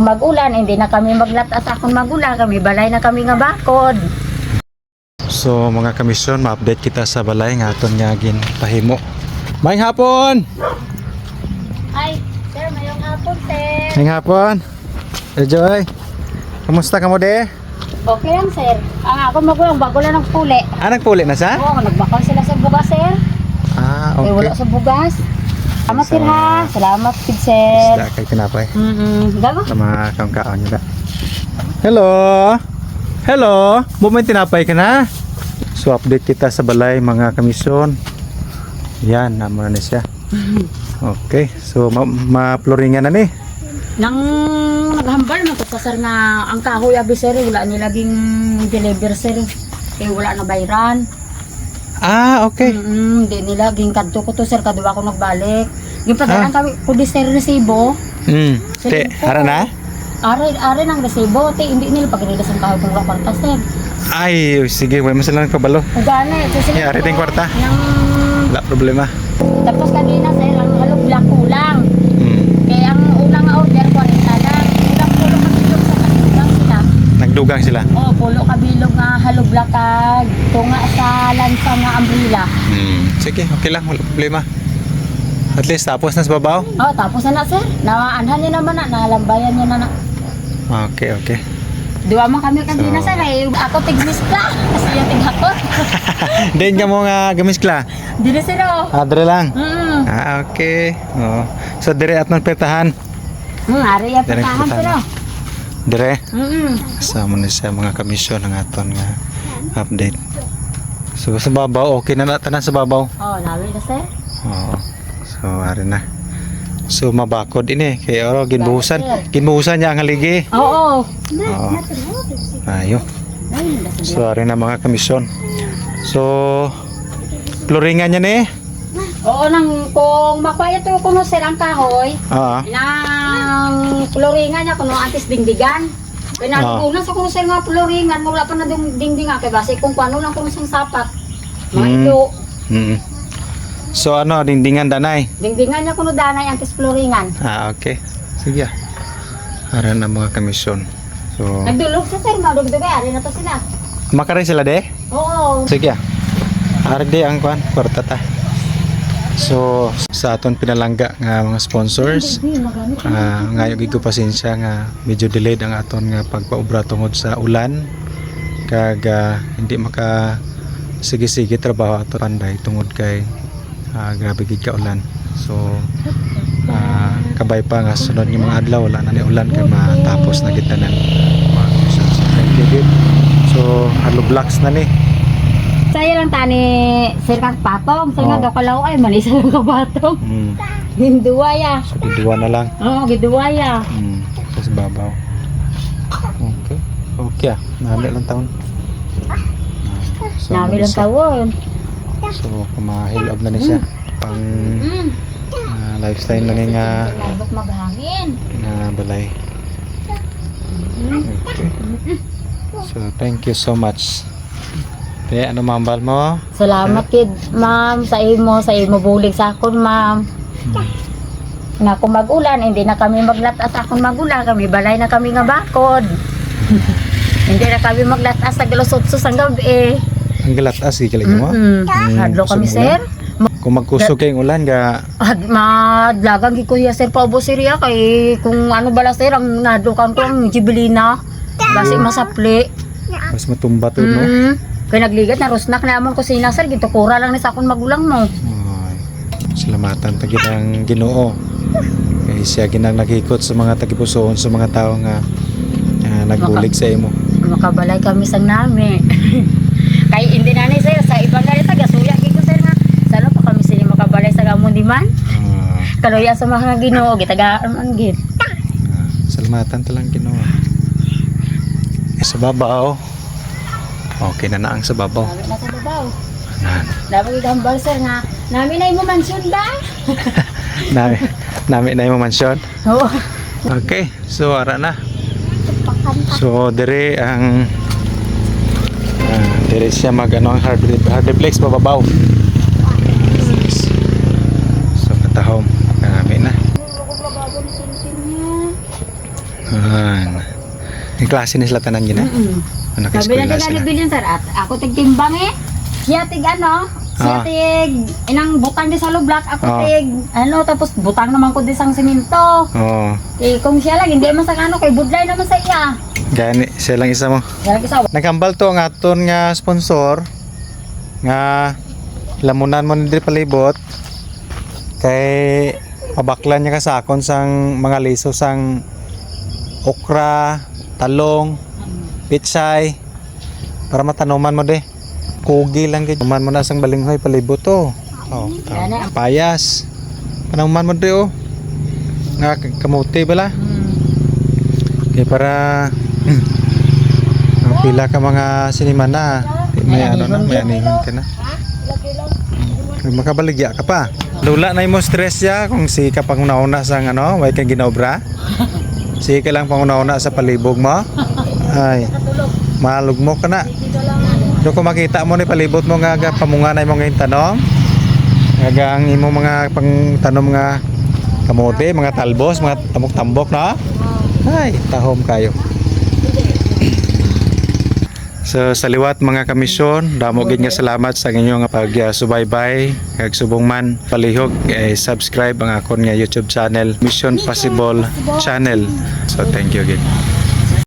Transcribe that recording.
Magulan, hindi na kami maglatas akong magulan, kami balay na kami nga bakod. So mga kamisyon, ma-update kita sa balay nga aton nga gin pahimo. Maayong hapon. Ay, sir, mayong hapon, sir. Maayong hapon. Hey Joy. Kumusta ka mo de? Okay lang, sir. Ang ako magulang, bago lang ng puli. Ah, nagpuli na sa? Oo, nagbakal sila sa bugas, sir. Ah, Eh, wala okay. sa bugas. Salamat, sir, ha. Salamat, kid, sir. Isda kay tinapay. Mm-mm. Gamo? Sa mga kaon-kaon nyo da. Hello. Hello. Bumay tinapay ka na. So update kita sa balay mga kamisyon. Yan, naman na siya. Okay, so ma- ma-floringan na ni. Nang naghambal sir nga ang kahoy abi sir wala ni laging deliver sir. Eh wala na bayran. Ah, okay. Mm, di nila ging kadto ko to sir kadwa ko nagbalik. Yung padalan Ah. kami ko di sir resibo. Hmm. Sige Te, po. hara na? Are are nang resibo te hindi nila pag nila sa kahoy kung kwarta sir. Ay, sige, wala mo sila nagpabalo. Ug gani to sila. Yeah, are tayong kwarta. Nang Wala problema. tapos kanina sir ang halog lang kulang. Hmm. Kaya ang unang order 40 lang. Kulang pulo kabilog sa kanilang sila. Nagdugang sila. Oh, pulo kabilog nga halog lakad. Tunga sa lansa nga umbrella. Hmm. Sige, okay lang, wala problema. At least tapos na sa babaw. Oh, tapos na na sir. Naanhan niya naman na, nalambayan niya na na. Okay, okay. Diwa man kami kanina So- sir, eh, ako tigmis ka. Kasi yung tig ako. Din ka mo nga gamis kla. Dili sir oh. Adre lang. Mm. Ah, okay. Oh. So dire at ng petahan. Mm, ari yung putahan. sir oh. Dire. Mm. Sama na siya mga komisyon ng aton nga update. So sa babaw, okay na na tanan sa babaw. Oh, nawi na sir. Oo. So ari na. So mabakod ini kay oro ginbuhusan. Ginbuhusan niya ang haligi. Oo. Oo. Ayo. Ay, nila sir. So ari na mga komisyon. So floringan niya ni. Oo, nang kung makwaya to kuno sir ang kahoy, Oo. Nang floringan niya kuno antes dingdigan. Kaya Ah. sa kuno sir nga floringan, wala pa na ding dingdingan kay base kung kuano lang kuno sang sapat. Mga ito, Mm. So ano, dingdingan danay. dingdingan niya kuno danay antes floringan. Ah, okay. Sige. ah. Ara na mga komisyon. So, Nagdulog sa sir, madugdugay, ari na to sila. makaray sila de? Oo. Sige. ah. Ara de ang kwan, kwarta ta. So, sa aton pinalangga nga mga sponsors, magamit. ah ngayon gigo pasensya nga medyo delayed ang aton nga pagpaubra tungod sa ulan kag ah, hindi maka sige-sige trabaho ato panday tungod kay ah, grabe gid ka ulan. So, ah, kabay pa nga sunod nga mga adlaw wala na ni ulan kay matapos na gid tanan. So, halo blocks na ni. Saya lang tani sir kang patong, sir nga kalaw ay manisa lang ka patong. Mm. Hinduwaya. So, diduwa na lang. Oo, giduwaya. Mm. Sa babaw. Okay. Okay ah. Nami lang taon. So, Nami lang tawon. So, kumahilog na ni siya. Pang Mm. ah, lifestyle na ni nga, Labot maghangin. nga balay. Okay. So, thank you so much. Te, ano mambal mo? Salamat kid, ma'am, sa imo, sa imo bulig sa akon, ma'am. Na kung magulan, hindi na kami maglatas akon magulan, kami balay na kami nga bakod. hindi na kami maglatas sa galusot-sus ang gabi. Ang galatas, gikilig mo? Mm, Hadlo kami, sir. Kung magkusog kayong ulan, ga, Ad, madlagang gi kuya sir pa siriya kay kung ano bala sir ang nadukan ko ang jibilina. Basi masapli. mas matumba to, no? Kaya nagligat na rusnak na among kusina sir, gitukura lang ni sa akong magulang mo. Ay, salamatan ta gid ang Ginoo. Kay siya ginang nagikot sa mga tagipusoon sa mga tao nga ah, nagbulig sa imo. Makabalay kami sang nami. kay hindi na ni sir sa ibang ganit sa gasuya kay ko sir nga. Sana pa kami sila makabalay sa gamon di man. Ah, Kaloya sa mga Ginoo gitagaan man gid. ah, salamatan ta lang Ginoo. Eh, sa babaw. Okay na na ang sa babaw. Sabi na sa babaw. Nan. Dapat gambal sir nga. Nami na imo mansyon ba? Nami, nami na yung mansyon. Oo. Okay, so ara na. So dire ang ah, dire siya mag ano ang hard hardplex bababaw. So katahom kami na. Yan. Yung klase ni sila tanan gina. Mm-mm. Anak Sabi na ano bilin sir at ako tig timbang eh. Siya tig ano, siya Ah. tig inang butang di sa lublak, ako Ah. tig ano tapos butang naman ko di sang simento. Oo. Eh kung siya lang hindi man sa ano kay budlay naman sa iya. Gani, siya lang isa mo. Kaya isa Nagkambal to ang aton nga sponsor nga lamunan mo ni palibot kay pabaklan niya ka sa akon sang mga liso sang okra, talong, pitsay para matanuman mo de. Kugi lang gid. Tanuman mo na sang balinghoy palibot to. Oh, na. payas. Tanuman mo de oh. Nga k- kamuti bala. Kaya para hmm, ang pila ka mga siniman na di may ano na may anihon ka na Kung makabaligya ka pa lula na mo stress ya kung si ka pangunauna sa ano way ka ginobra si ka lang pangunauna sa palibog mo. Ay malugmo ka na. Do ko makita mo ni palibot mo nga ga pamunganay mo ngayon tanong. Nga ga ang imo mga pangtanom nga kamote mga talbos mga tambok-tambok na ay, tahom kayo. So sa liwat mga kamisyon, damo gid nga salamat sa inyong pag-subaybay kag subong man palihog eh, subscribe ang akon nga YouTube channel Mission Possible channel. So thank you again.